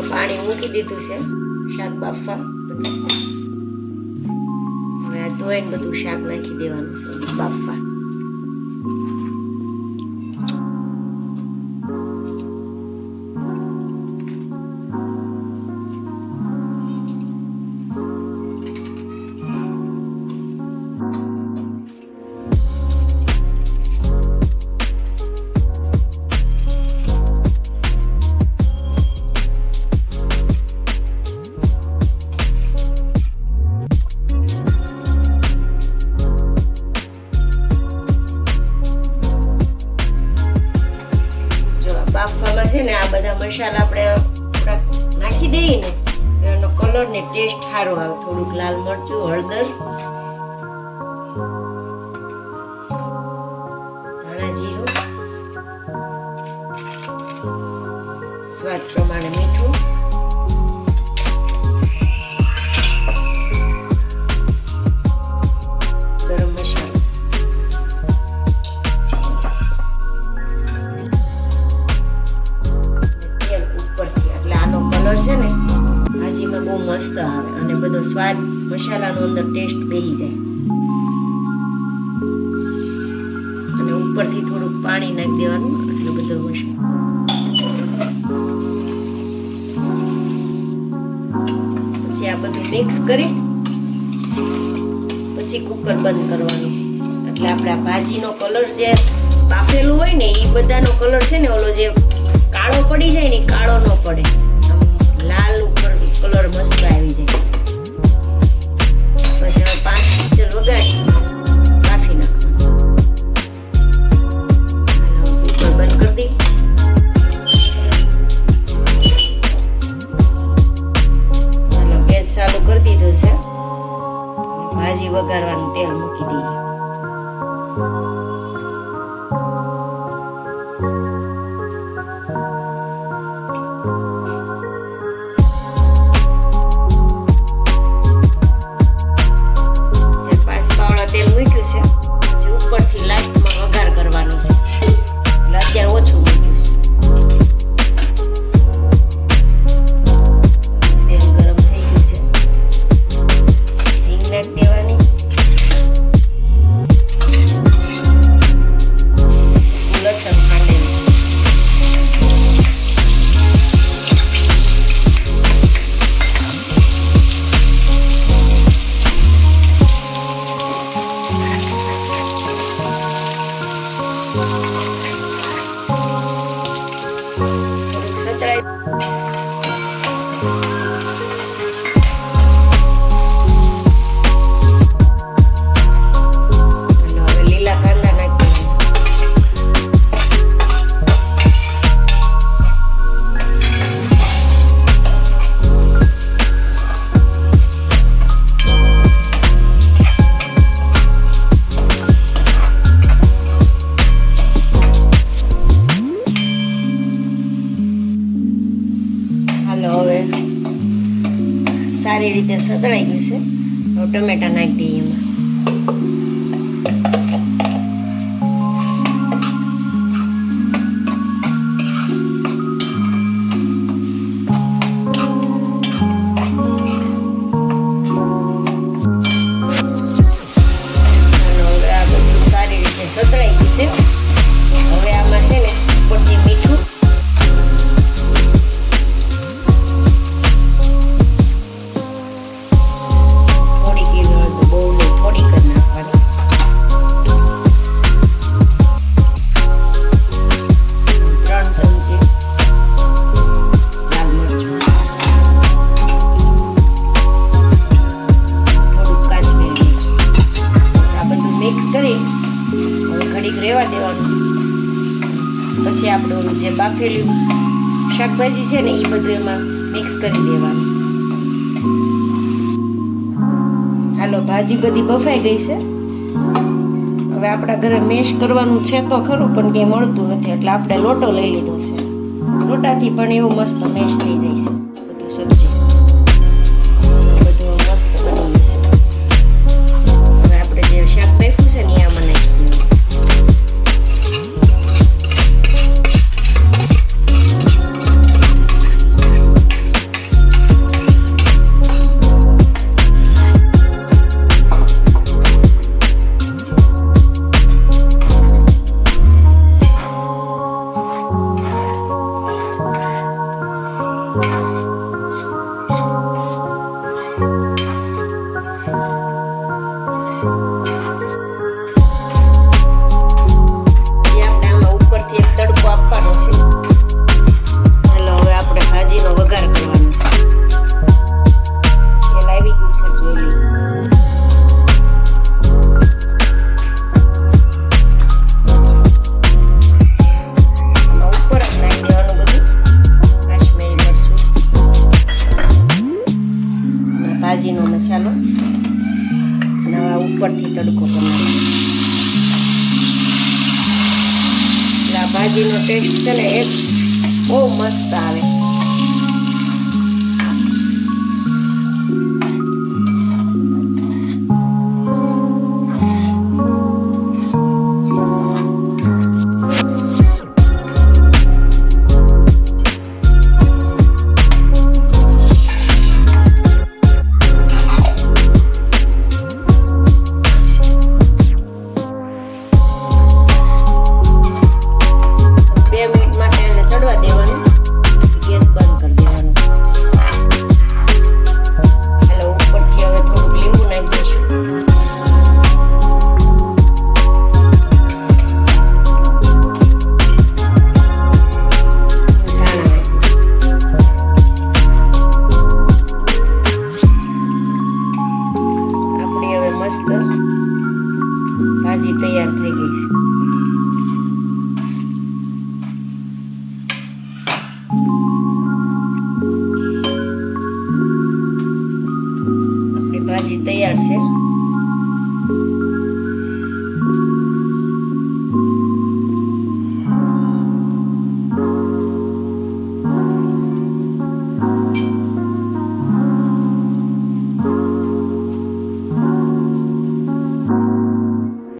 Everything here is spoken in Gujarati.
ચલો પાણી મૂકી દીધું છે, શાક બાફવા. હવે આ ધોઈને બધું શાક નાખી દેવાનું છે, બાફવા. છે ને આ બધા મસાલા આપણે નાખી દઈએ ને એનો કલર ને ટેસ્ટ સારો આવે. થોડુંક લાલ મરચું, હળદર, ધાણા જીરું. સ્વાદ પ્રમાણે ઉપરથી થોડુંક પાણી નાખી દેવાનું એટલું બધું હશે પછી આ બધું મિક્સ કરી, પછી કુકર બંધ કરવાનું. એટલે આપણે આ ભાજીનો કલર જે બાફેલું હોય ને એ બધાનો કલર છે ને, ઓલો જે કાળો પડી જાય ને કાળો ન પડે. લાલ ઉપર કલર મસ્ત આવી જાય. ભાજી વઘારવાનું તેલ મૂકી દઈએ. રીતે સતળાઈ ગયું છે. ટમેટા નાખી દઈએ કરી. હવે ઘડીક રહેવા દેવાનું. પછી આપણે જે બાફેલું શાકભાજી છે ને એ બધું એમાં મિક્સ કરી દેવાનું. હાલો, ભાજી બધી બફાઈ ગઈ છે. હવે આપણા ઘરે મેશ કરવાનું છે તો ખરું, પણ કંઈ મળતું નથી. એટલે આપણે લોટો લઈ લીધો છે. લોટાથી પણ એવું મસ્ત મેશ થઈ જાય છે. બધું સબ્જી. તડકો તમારે એટલે આ ભાજીનો ટેસ્ટ છે એક બહુ મસ્ત આવે